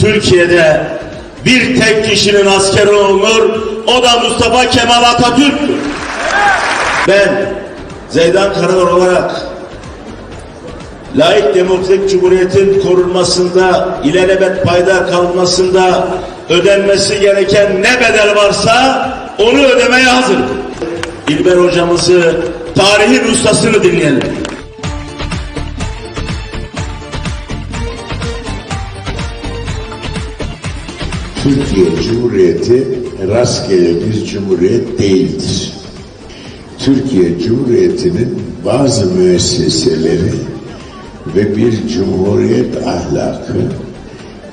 Türkiye'de bir tek kişinin askeri olunur, o da Mustafa Kemal Atatürk'tür. Ben Zeydan Karalar olarak layık demokratik cumhuriyetin korunmasında, ilelebet payidar kalmasında ödenmesi gereken ne bedel varsa onu ödemeye hazırım. İlber hocamızı, tarihin ustasını dinleyelim. Türkiye Cumhuriyeti rastgele bir cumhuriyet değildir. Türkiye Cumhuriyeti'nin bazı müesseseleri ve bir cumhuriyet ahlakı,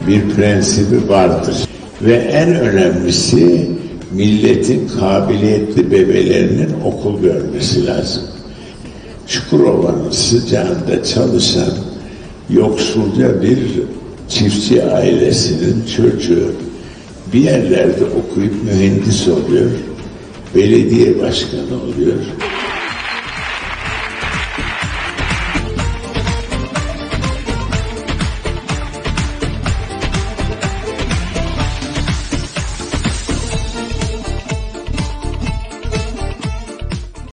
bir prensibi vardır. Ve en önemlisi milletin kabiliyetli bebelerinin okul görmesi lazım. Çukurova'nın sıcağında çalışan yoksulca bir çiftçi ailesinin çocuğu bir yerlerde okuyup mühendis oluyor, belediye başkanı oluyor.